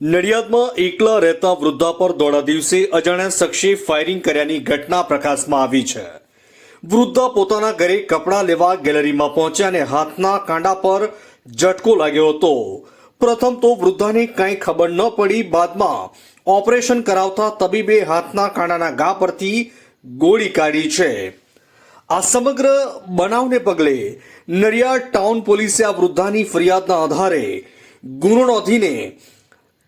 નડિયાદમાં એકલા રહેતા વૃદ્ધા પર દોડા દિવસે અજાણ્યા શખ્સે ફાયરિંગ કર્યાની ઘટના પ્રકાશમાં આવી છે. વૃદ્ધા પોતાના ઘરે કપડાં લેવા ગેલેરીમાં પહોંચ્યા અને હાથના કાંડા પર ઝટકો લાગ્યો હતો. પ્રથમ તો વૃદ્ધાને કાંઈ ખબર ન પડી, બાદમાં ઓપરેશન કરાવતા તબીબે હાથના કાંડાના ઘા પરથી ગોળી કાઢી છે. આ સમગ્ર બનાવને પગલે નડિયાદ ટાઉન પોલીસે આ વૃદ્ધાની ફરિયાદના આધારે ગુનો નોંધીને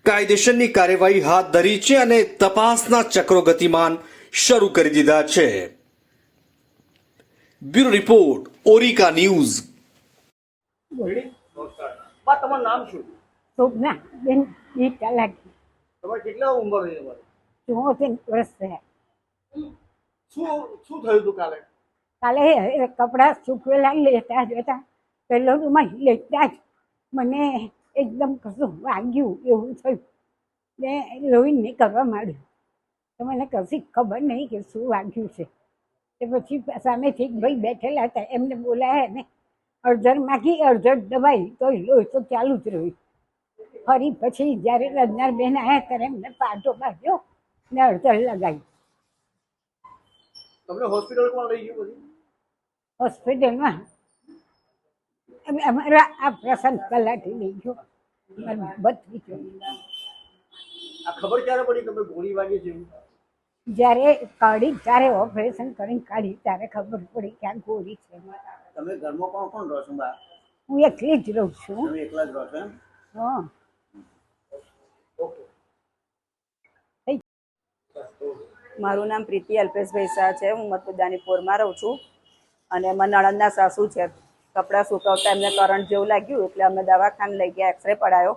કાયદેસરની કાર્યવાહી હાથ ધરી છે અને તપાસના ચક્રો ગતિમાન શરૂ કરી દીધા છે. Bureau report Orika news. તમારું નામ શું? શોભના બેન ગીતા લાગી તમારે કેટલા ઉંમર છે તમારી? ચોતેર વર્ષ થયા. શું શું થયું હતું કાલે? કાલે એ કપડાં સૂકવેલા લેતા જતા પેલો રૂમાલ લેતા જ. મને એકદમ કશું વાગ્યું એવું થયું ને લોહીને કરવા માંડ્યું તો મને કશી ખબર નહીં કે શું વાગ્યું છે તે પછી સામેથી એક ભાઈ બેઠેલા હતા એમને બોલાયા ને અડધર માંગી અડધર દબાઈ તો લોહી તો ચાલુ જ રહ્યું ફરી પછી જ્યારે રજનાર બેન આવ્યા ત્યારે એમને પાટો બાંધ્યો ને અડધર લગાવી તમને હોસ્પિટલ કોણ લઈ ગયું હોસ્પિટલમાં અમે અમારા આ પ્રસંગ કલાટી લઈ ગયો જો આ ખબર ક્યારે પડી તમે ગોળી વાગી છે જ્યારે કાઢી ત્યારે ઓપરેશન કરીને કાઢી ત્યારે ખબર પડી કે આ ગોળી છે. તમે ઘરમાં કોણ કોણ રહો છો બા? હું એકલી જ રહું છું. તમે એકલા જ રહો છો એમ? હા. મારું નામ પ્રીતિ અલ્પેશભાઈ શાહ છે. હું મતદાની પોરમાં રહું છું અને એમાં નણંદના સાસુ છે. કપડાં સુકવતા એમને કરંટ જેવું લાગ્યું એટલે અમે દવાખાને લઈ ગયા એક્સરે પડાયો.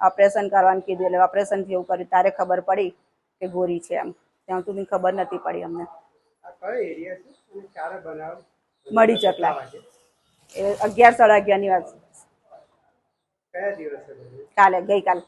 ઓપરેશન કરવાનું કીધું એટલે ઓપરેશન જેવું કર્યું. તારે ખબર પડી કે ગોરી છે એમ. ત્યાં સુધી ખબર નથી પડી અમને. મળી ચકલા. એ અગિયાર સાડા અગિયારની વાત કાલે ગઈકાલે.